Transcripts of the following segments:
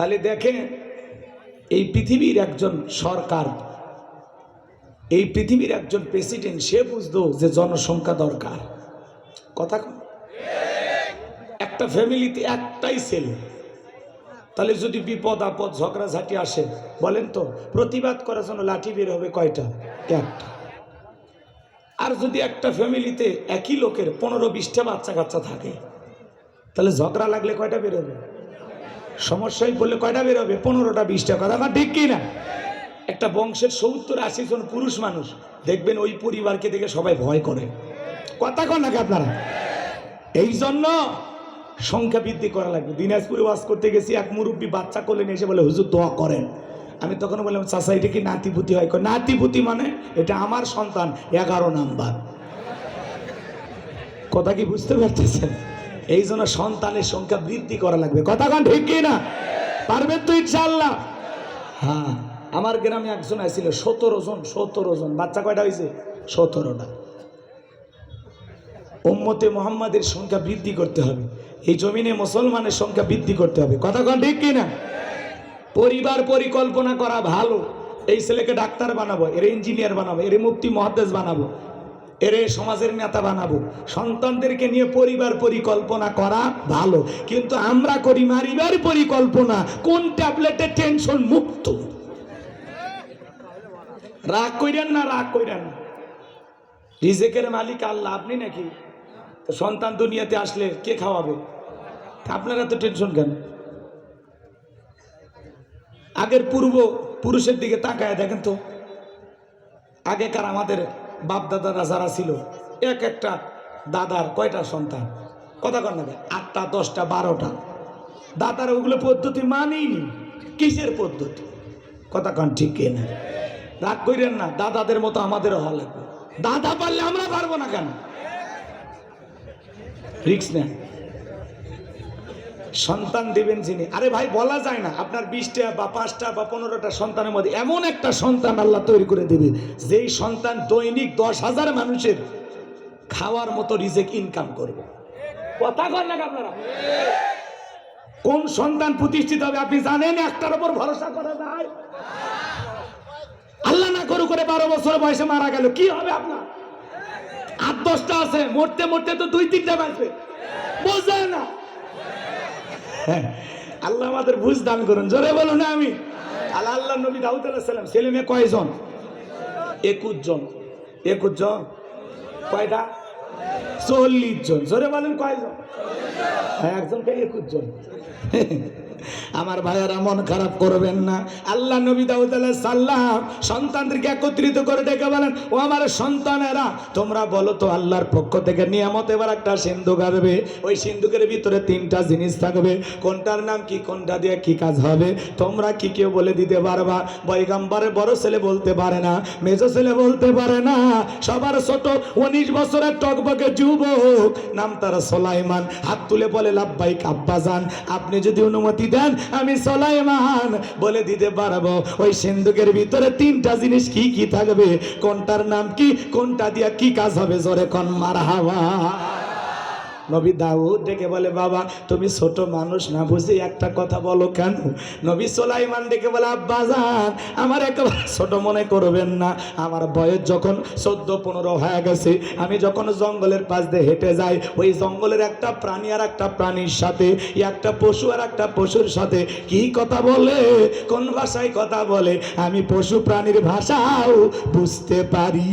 তাহলে দেখেন, এই পৃথিবীর একজন সরকার, এই পৃথিবীর একজন প্রেসিডেন্ট, সে বুঝতো যে জনসংখ্যা দরকার। কথা একটা ফ্যামিলিতে একটাই ছেলে। তাহলে যদি বিপদ, আপদ, ঝগড়াঝাটি আসে, বলেন তো, প্রতিবাদ করার জন্য লাঠি বের হবে কয়টা? একটা। আর যদি একটা ফ্যামিলিতে একই লোকের পনেরো বিশটা বাচ্চা কাচ্চা থাকে, তাহলে ঝগড়া লাগলে কয়টা বেরোবে সমস্যায় পড়লে কয়টা বেরোবে? পনেরোটা, বিশটা। কথা ঠিক কি না একটা বংশের সত্তর, আশি জন পুরুষ মানুষ, দেখবেন ওই পরিবারকে দেখে সবাই ভয় করে। কথা কন নাকি আপনারা? এই জন্য সংখ্যা বৃদ্ধি করা লাগবে। দিনাজপুরে ওয়াজ করতে গেছি, এক মুরব্বী বাচ্চা নিয়ে এসে বলে, হুজুর, দোয়া করেন। আমি তখন বললাম চাষা এটা কি নাতিপুতি হয়? নাতিপুতি মানে এটা আমার সন্তান, এগারো নাম্বার। কথা কি বুঝতে পারতেছেন? এই জন্য সন্তানের সংখ্যা বৃদ্ধি করা লাগবে। কথা কন ঠিক কি না? পারবেন তো ইনশাল্লাহ হ্যাঁ আমার গ্রামে একজন আসছিল সতেরো জন সতেরো জন। বাচ্চা কয়টা হয়েছে সতেরোটা। উম্মতে মোহাম্মদের সংখ্যা বৃদ্ধি করতে হবে। এই জমিনে মুসলমানের সংখ্যা বৃদ্ধি করতে হবে। কথা কন ঠিক কিনা পরিবার পরিকল্পনা করা ভালো। এই ছেলেকে ডাক্তার বানাবো, এর ইঞ্জিনিয়ার বানাবো, এর মুক্তি মহাদেশ বানাবো। এরে সমাজের নেতা বানাবো। সন্তানদেরকে নিয়ে পরিবার পরিকল্পনা করা ভালো। কিন্তু আমরা করি মারিবার পরিকল্পনা। কোন ট্যাবলেটে টেনশন মুক্ত? রাগ কইরেন না, রাগ কইরেন রিজেকের মালিক আল্লাহ, আপনি নাকি? তো সন্তান দুনিয়াতে আসলে কে খাওয়াবে? আপনারা তো টেনশন কেন? আগের পূর্ব পুরুষের দিকে তাকায় দেখেন তো। আগেকার আমাদের বাপ দাদারা যারা ছিল, এক একটা দাদার কয়টা সন্তান? কথা কর না আটটা, দশটা, বারোটা। দাদার ওগুলো পদ্ধতি মানেইনি কিসের পদ্ধতি? কথা কন ঠিক না? রাগ কইরেন না, দাদাদের মতো আমাদেরও হওয়া লাগবে। দাদা পারলে আমরা পারব না কেন? রিক্স না সন্তান দিবেন যিনি। আরে ভাই, বলা যায় না। আপনার বিশটা বা পাঁচটা বা পনেরোটা সন্তানের মধ্যে এমন একটা সন্তান আল্লাহ তৈরি করে দেবে, যেই সন্তান দৈনিক দশ হাজার মানুষের খাওয়ার মতো রিজেক ইনকাম করবে। কথা কর না আপনারা? কোন সন্তান প্রতিষ্ঠিত হবে আপনি জানেন? একটার উপর ভরসা করা যায়। আল্লাহ না করু করে বারো বছর বয়সে মারা গেল, কি হবে আপনার? আট দশটা আছে, মরতে মরতে তো দুই তিনটা বাঁচবে। বোঝে না। আল্লাহ আমাদের বুঝ দান করুন। জোরে বলুন, না আমি? আল্লাহ আল্লাহ নবী দাউদ আলাহাম ছেলে মেয়ে কয়জন? একুশ জন। একুশ জন? কয়টা? চল্লিশ জন। জোরে বলেন, কয়জন? একজনকে একুশ জন। আমার ভাইয়েরা মন খারাপ করবেন না। আল্লাহ নবী দাউদ সাল্লাম সন্তানদেরকে একত্রিত করে ডেকে বলেন, ও আমার সন্তানেরা, তোমরা বলো তো আল্লাহর পক্ষ থেকে নিয়ামত এবার একটা সিন্ধু গাবে। ওই সিন্ধুকের ভিতরে তিনটা জিনিস থাকবে। কোনটার নাম কি, কোনটা দিয়ে কি কাজ হবে, তোমরা কি কেউ বলে দিতে পারবা? বৈগম্বরের বড় ছেলে বলতে পারে না, মেজো ছেলে বলতে পারে না। সবার ছোট উনিশ বছরের টকবকে যুবক, নাম তারা সোলাইমান। হাত তুলে বলে লাভবাইক আব্বাজান, আপনি যদি অনুমতি দেন আমি সোলাইমান বলে দিতে পারব। ওই সিন্ধুকের ভিতরে তিনটা জিনিস কি কি থাকবে? কোনটার নাম কি? কোনটা দিয়া কি কাজ হবে? জোরে কন মার হাওয়া নবী দাউদ ডেকে বলে, বাবা, তুমি ছোট মানুষ না বুঝে একটা কথা বলো কেন? নবী সোলাইমান ডেকে বলে আব্বাজান আমার একেবারে ছোট মনে করবেন না। আমার বয়স যখন চোদ্দ, পনেরো হয়ে গেছে, আমি যখন জঙ্গলের পাশ দিয়ে হেঁটে যাই, ওই জঙ্গলের একটা প্রাণী আর একটা প্রাণীর সাথে, একটা পশু আর একটা পশুর সাথে কি কথা বলে? কোন ভাষায় কথা বলে? আমি পশু প্রাণীর ভাষাও বুঝতে পারি।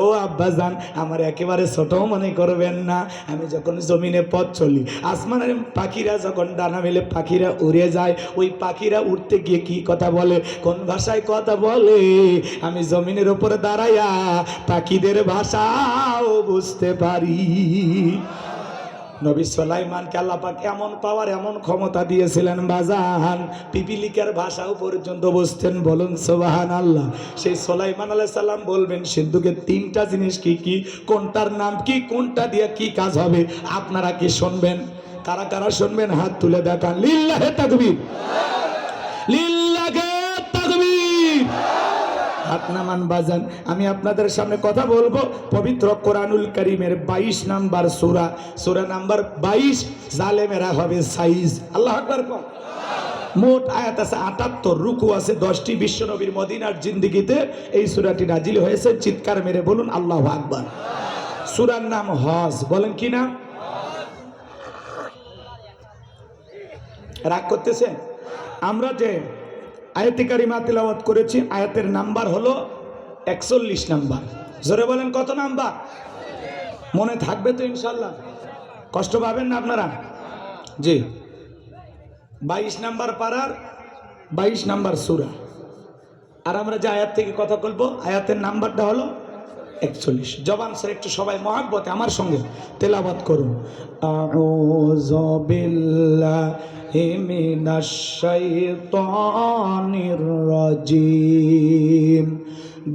ও আব্বাজান, আমার একেবারে ছোট মনে করবেন না। আমি যখন জমিনে পথ চলি, আসমানের পাখিরা যখন ডানা মেলে পাখিরা উড়ে যায়, ওই পাখিরা উঠতে গিয়ে কি কথা বলে? কোন ভাষায় কথা বলে? আমি জমিনের ওপরে দাঁড়াইয়া পাখিদের ভাষাও বুঝতে পারি। নবী সোলাইমানকে আল্লাপাক এমন পাওয়ার এমন ক্ষমতা দিয়েছিলেন বাজান পিপিলিকার ভাষাও পর্যন্ত বুঝতেন, বলুন সোবাহান আল্লাহ সেই সোলাইমান আল্লাহ সাল্লাম বলবেন, সিদ্ধুকে তিনটা জিনিস কি কি, কোনটার নাম কি, কোনটা দিয়ে কি কাজ হবে, আপনারা কি শুনবেন? কারা কারা শুনবেন? হাত তুলে দেখান। লিল্লাহে তাকবীর। তাকবীর হাত নামান বাজান, আমি আপনাদের সামনে কথা বলব পবিত্র কোরআনুল করিমের বাইশ নাম্বার সুরা। সুরা নাম্বার বাইশ, জালেমেরা হবে সাইজ। আল্লাহ আকবার কর মোট আয়াত আছে আটাত্তর, রুকু আছে দশটি। বিশ্বনবীর মদিনার জিন্দিগিতে এই সুরাটি নাজিল হয়েছে। চিৎকার মেরে বলুন আল্লাহ আকবার। সুরার নাম হজ। বলেন কি নাম? রাগ করতেছেন? আমরা যে আয়াতি কারিমা তেলাওয়াত করেছি। আয়াতের নাম্বার হলো একচল্লিশ নাম্বার। জোরে বলেন, কত নাম্বার? মনে থাকবে তো ইনশাল্লাহ। কষ্ট পাবেন না আপনারা? জি। বাইশ নাম্বার পাড়ার, বাইশ নাম্বার সুরা। আর আমরা যে আয়াত থেকে কথা বলব, আয়াতের নাম্বারটা হলো একচল্লিশ। জবান স্যার, একটু সবাই মহাব্বতে আমার সঙ্গে তেলাবাত করুন। আউযু বিল্লাহি মিনাশ শাইতানির রাজিম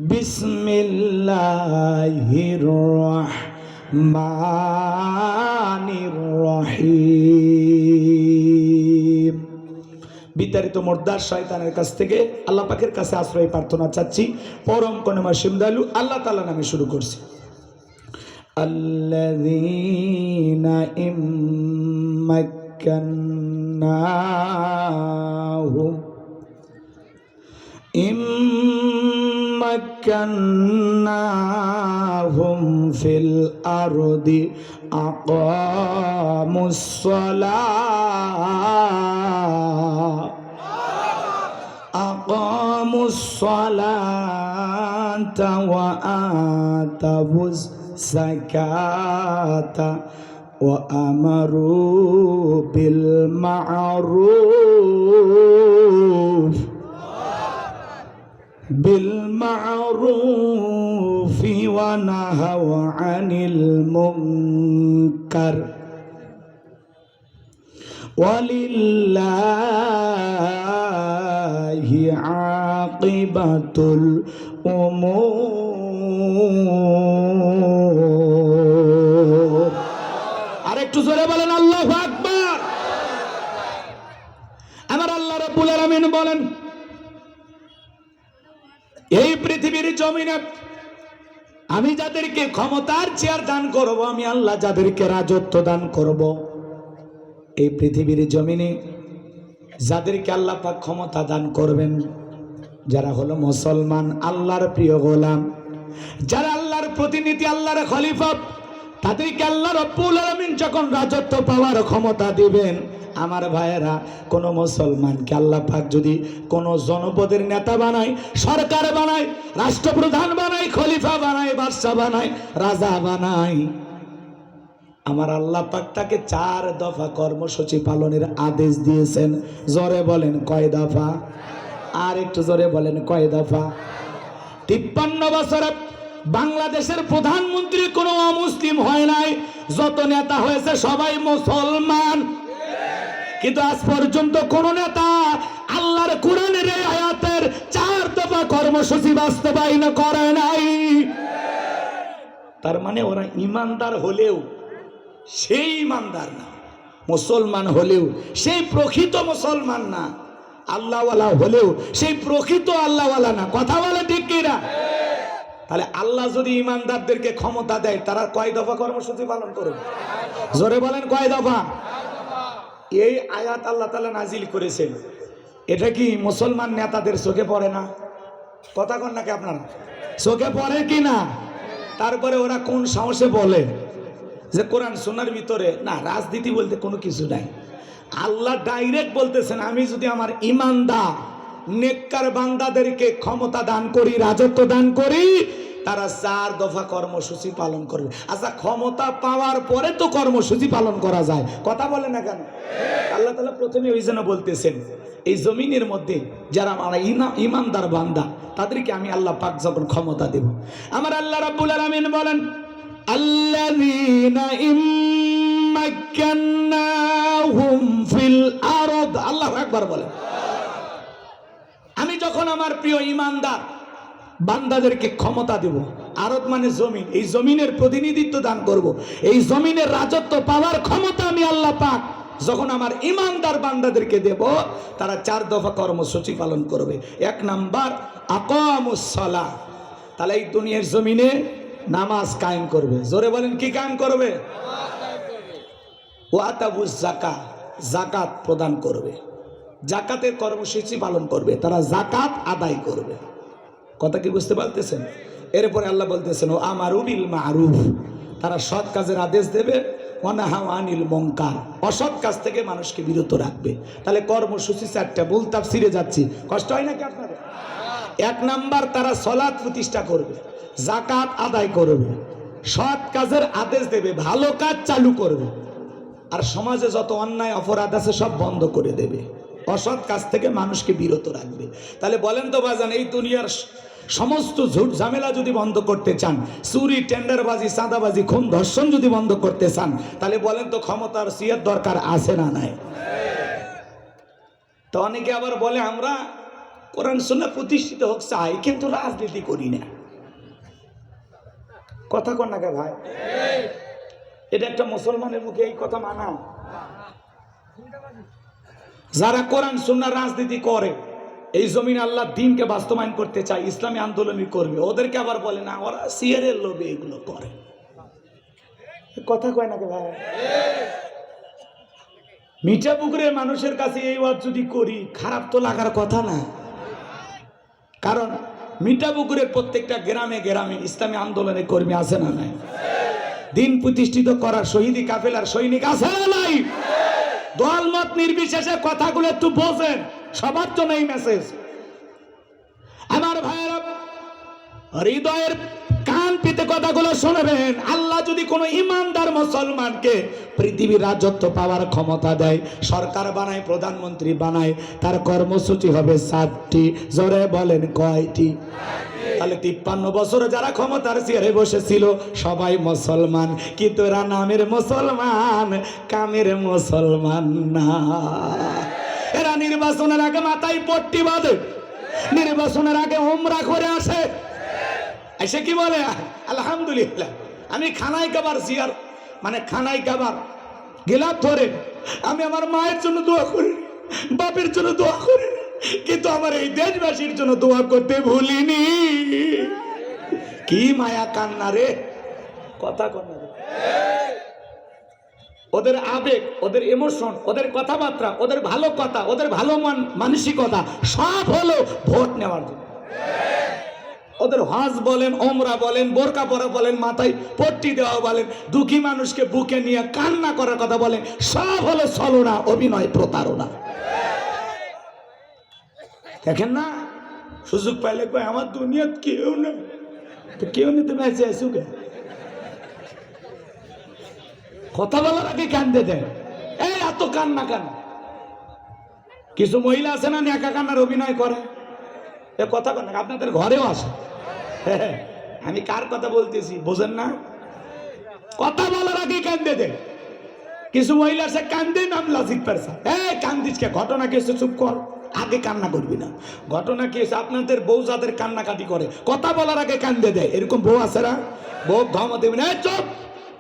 বিসমিল্লাহির রাহমানির রহিম বিতাড়িত মোর্দার শয়তানের কাছ থেকে আল্লাহ পাকের কাছে আশ্রয় প্রার্থনা চাচ্ছি পরম কনমা সিমদালু আল্লাহ তালা নামে শুরু করছি الذين إمكناهم إمكناهم في الأرض أقاموا الصلاة. أقاموا الصلاة وآتوا الزكاة. وأمروا بالمعروف بالمعروف ونهوا عن المنكر ولله عاقبة الأمور আরেকটু জোরে বলেন, আল্লাহ আকবার আমার আল্লাহ রাব্বুল আলামিন বলেন, এই পৃথিবীর জমিনে আমি যাদেরকে ক্ষমতার চেয়ার দান করব, আমি আল্লাহ যাদেরকে রাজত্ব দান করব, এই পৃথিবীর জমিনে যাদেরকে আল্লাহ পাক ক্ষমতা দান করবেন, যারা হলো মুসলমান, আল্লাহর প্রিয় গোলাম, যারা আল্লাহর প্রতিনিধি, আল্লাহর খলিফা তাদেরকে আল্লাহ রব্বুল আলামিন যখন রাজত্ব পাওয়ার ক্ষমতা দিবেন, আমার ভাইয়েরা, কোন মুসলমানকে আল্লাহ পাক যদি কোন জনপদের নেতা বানায়, সরকার বানায়, রাষ্ট্রপ্রধান বানায়, খলিফা বানায় বাদশা বানায়, রাজা বানায়, আমার আল্লাহ পাক তাকে চার দফা কর্মসূচি পালনের আদেশ দিয়েছেন। জোরে বলেন কয় দফা? আর একটু জোরে বলেন কয় দফা? তিপ্পান্ন বছরে বাংলাদেশের প্রধানমন্ত্রী কোনো অমুসলিম হয় নাই। যত নেতা হয়েছে সবাই মুসলমান। কিন্তু আজ পর্যন্ত কোন নেতা আল্লাহর কোরআনের আয়াতের চার দফা কর্মসূচি বাস্তবায়ন করে নাই। তার মানে ওরা ইমানদার হলেও, সেই ইমানদার না, মুসলমান হলেও, সেই প্রকৃত মুসলমান না, আল্লাহওয়ালা হলেও, সেই প্রকৃত আল্লাহওয়ালা না। কথা বলে ঠিক কিনা? তাহলে আল্লাহ যদি ইমানদারদেরকে ক্ষমতা দেয়, তারা কয় দফা কর্মসূচি পালন করবে জোরে বলেন কয় দফা? এই আয়াত আল্লাহ তালা নাজিল করেছেন। এটা কি মুসলমান নেতাদের চোখে পড়ে না? কথা কন নাকি আপনারা? চোখে পড়ে কি না? তারপরে ওরা কোন সাহসে বলে? যে কোরআন সোনার ভিতরে, না, রাজনীতি বলতে কোনো কিছু নাই। আল্লাহ ডাইরেক্ট বলতেছেন, আমি যদি আমার ইমানদার নেককার বান্দাদেরকে ক্ষমতা দান করি, রাজত্ব দান করি, তারা চার দফা কর্মসূচি পালন করবে। আচ্ছা ক্ষমতা পাওয়ার পরে তো কর্মসূচি পালন করা যায়। কথা বলে না কেন? আল্লাহ তালা প্রথমে ওই জন্য বলতেছেন, এই জমিনের মধ্যে যারা আমার ইমানদার বান্দা, তাদেরকে আমি আল্লাহ পাক যখন ক্ষমতা দেব। আমার আল্লাহ রাব্বুল আলামিন বলেন আরদ। আল্লাহু আকবার বলেন। আমার প্রিয় ইমানদার, বান্দাদেরকে ক্ষমতা দেব। আরত মানে জমিন। এই জমিনের প্রতিনিধিত্ব দান করব। এই জমিনের রাজত্ব পাওয়ার ক্ষমতা আমি আল্লাহ পাক যখন আমার ইমানদার বান্দাদেরকে দেব, তারা চার দফা কর্মসূচি পালন করবে। এক নাম্বার আকামুসলা তাহলে এই দুনিয়ার জমিনে নামাজ কায়েম করবে। জোরে বলেন, কি কায়েম করবে? ওয়াতাবুজ জাকা জাকাত প্রদান করবে। জাকাতের কর্মসূচি পালন করবে, তারা জাকাত আদায় করবে। কথা কি বুঝতে পারতেছেন? এরপরে আল্লাহ বলতেছেন, ও আমার উবিল মারুফ। তারা সৎ কাজের আদেশ দেবে অনাহা আনিল মঙ্কার অসৎ কাজ থেকে মানুষকে বিরত রাখবে। তাহলে কর্মসূচি চারটা ভুল তাফসিরে যাচ্ছি। কষ্ট হয় নাকি আপনাদের? এক নাম্বার, তারা সলাৎ প্রতিষ্ঠা করবে, জাকাত আদায় করবে। সৎ কাজের আদেশ দেবে, ভালো কাজ চালু করবে। আর সমাজে যত অন্যায়, অপরাধ আছে, সব বন্ধ করে দেবে। অসৎ কাজ থেকে মানুষকে বিরত রাখবে। তাহলে বলেন তো বাজান এই দুনিয়ার সমস্ত ঝুট ঝামেলা যদি বন্ধ করতে চান, চুরি, টেন্ডারবাজি, চাঁদাবাজি, খুন, ধর্ষণ যদি বন্ধ করতে চান, তাহলে বলেন তো ক্ষমতার সিয়ার দরকার আছে না নাই? তো অনেকে আবার বলে, আমরা কোরআন শুনে প্রতিষ্ঠিত হোক চাই, কিন্তু রাজনীতি করি না। কথা কন না ভাই? এটা একটা মুসলমানের মুখে এই কথা মানা যারা কোরআন, সুন্নাহ, রাজনীতি করে, এই জমিন আল্লাহ দিনকে বাস্তবায়ন করতে চায়, ইসলামী আন্দোলনই করবে ওদেরকে আবার বলে, না, ওরা সিয়ারের লোভে এগুলো করে। কথা কয় নাকি ভাই? মিঠা পুকুরের মানুষের কাছে এই ওয়াজ যদি করি, খারাপ তো লাগার কথা না। কারণ মিঠা পুকুরের প্রত্যেকটা গ্রামে গ্রামে ইসলামী আন্দোলনের কর্মী আছে না নাই? দিন প্রতিষ্ঠিত করার শহীদি কাফেলার সৈনিক আছে না নাই? দলমত নির্বিশেষে কথাগুলো একটু বোঝেন। সবার জন্য এই মেসেজ আমার ভাইয়েরা হৃদয়ের কান পিতে কথাগুলো শুনবেন। আল্লাহ যদি কোনো ইমানদার মুসলমানকে পৃথিবীর রাজত্ব পাওয়ার ক্ষমতা দেয়, সরকার বানায়, প্রধানমন্ত্রী বানায়, তার কর্মসূচি হবে সাতটি। জোরে বলেন কয়টি? তাহলে তিপ্পান্ন বছর যারা ক্ষমতার চেয়ারে বসেছিল, সবাই মুসলমান। কিন্তু এরা নামের মুসলমান, কামের মুসলমান না। এরা নির্বাচনের আগে মাথায় পট্টি বাঁধে। নির্বাচনের আগে ওমরা করে আসে। এসে কি বলে? আলহামদুলিল্লাহ। আমি খানাই কাবার জিয়ার মানে খানায় কাবার গেলাপ ধরে। আমি আমার মায়ের জন্য দোয়া করি, বাপের জন্য দোয়া করি। কিন্তু আমার এই দেশবাসীর জন্য দোয়া করতে ভুলিনি। কি মায়া কান্না রে। কথা কন্যা ওদের আবেগ, ওদের ইমোশন ওদের কথাবার্তা, ওদের ভালো কথা, ওদের ভালো মান মানসিকতা সব হলো ভোট নেওয়ার জন্য। ওদের হজ বলেন, ওমরা বলেন, বোরকা পরা বলেন, মাথায় পট্টি দেওয়া বলেন, দুঃখী মানুষকে বুকে নিয়ে কান্না করার কথা বলেন, সব হলো ছলনা, অভিনয়, প্রতারণা। দেখেন না? সুযোগ পাইলে কয়, আমার দুনিয়াত কেউ নেই। তো কেউ নিতে বেঁচে আসুকে কথা বলার আগে কান্দে দেয় এই, এত কান্না কেন? কিছু মহিলা আছে না একা কান্নার অভিনয় করে? এ কথা কেন আপনাদের ঘরেও আসে। আমি কার কথা বলতেছি বোঝেন না? কথা বলার আগে কান্দে দে। কিছু মহিলা সে কান্দে নাম লাজিক পারসা কান্দিসকে ঘটনা কি হয়েছে? চুপ কর। আগে কান্না করবি না। ঘটনা কি হয়েছে? আপনাদের বউ যাদের কান্নাকাটি করে কথা বলার আগে কান্দে দেয় এরকম বউ আছে না? বউ ধমা দেবে না। চুপ!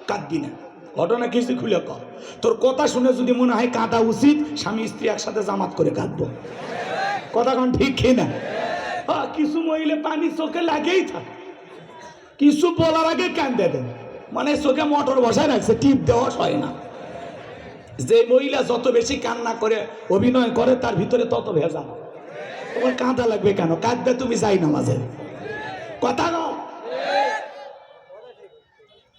কাঁদবি না। ঘটনা কিছু খুলে কর। তোর কথা শুনে যদি মনে হয় কাঁদা উচিত স্বামী স্ত্রী একসাথে জামাত করে কাঁদবো। কথা কোন ঠিক কি না? হ্যাঁ, কিছু মহিলা পানি চোখে লাগেই থাকে। কিছু বলার আগে কান্দে দেয় মানে চোখে মোটর বসায় রাখছে, টিপ দেওয়া হয় না। যে মহিলা যত বেশি কান্না করে, অভিনয় করে, তার ভিতরে তত ভেজা তোমার কাঁদা লাগবে কেন? কাঁদবে তুমি যাই না মাঝে কথা নাও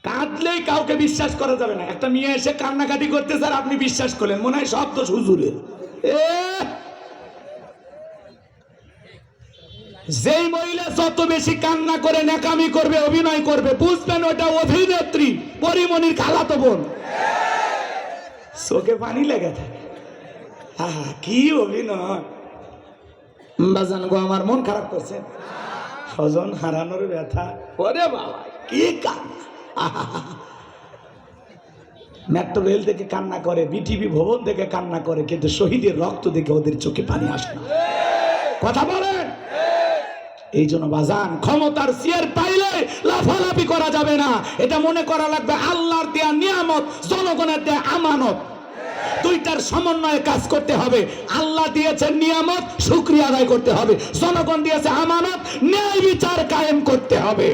কাঁদলেই কাউকে বিশ্বাস করা যাবে না। একটা মেয়ে এসে কান্নাকাটি করতে স্যার আপনি বিশ্বাস করলেন। মনে হয় সব তো হুজুরের। এ যেই মহিলা যত বেশি কান্না করে নেকামি করবে, অভিনয় করবে, বুঝবেন ওটা অভিনেত্রী পরিমণির খালাতো বোন। চোখে পানি লেগে থাকে। কি অভিনয়। গো, আমার মন খারাপ করছে। স্বজন হারানোর ব্যথা। ওরে বাবা, কি কান্না। মেট্রো রেল থেকে কান্না করে, বিটিভি ভবন থেকে কান্না করে, কিন্তু শহীদের রক্ত দেখে ওদের চোখে পানি আসে না। কথা বলেন। এই জন্য বাজান, ক্ষমতার চেয়ার পাইলে লাফালাফি করা যাবে না। এটা মনে করা লাগবে আল্লাহর দেয়া নিয়ামত, জনগণের দেয়া আমানত। দুইটার সমন্বয়ে কাজ করতে হবে। আল্লাহ দিয়েছেন নিয়ামত, শুক্রিয়া আদায় করতে হবে। জনগণ দিয়েছে আমানত, ন্যায় বিচার কায়েম করতে হবে।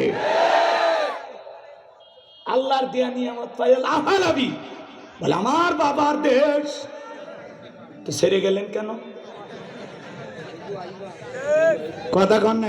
আল্লাহর দেয়া নিয়ামত পাইলে আহালাবি বলে, আমার বাবার দেশ। তো সেরে গেলেন কেন? কথা কন না।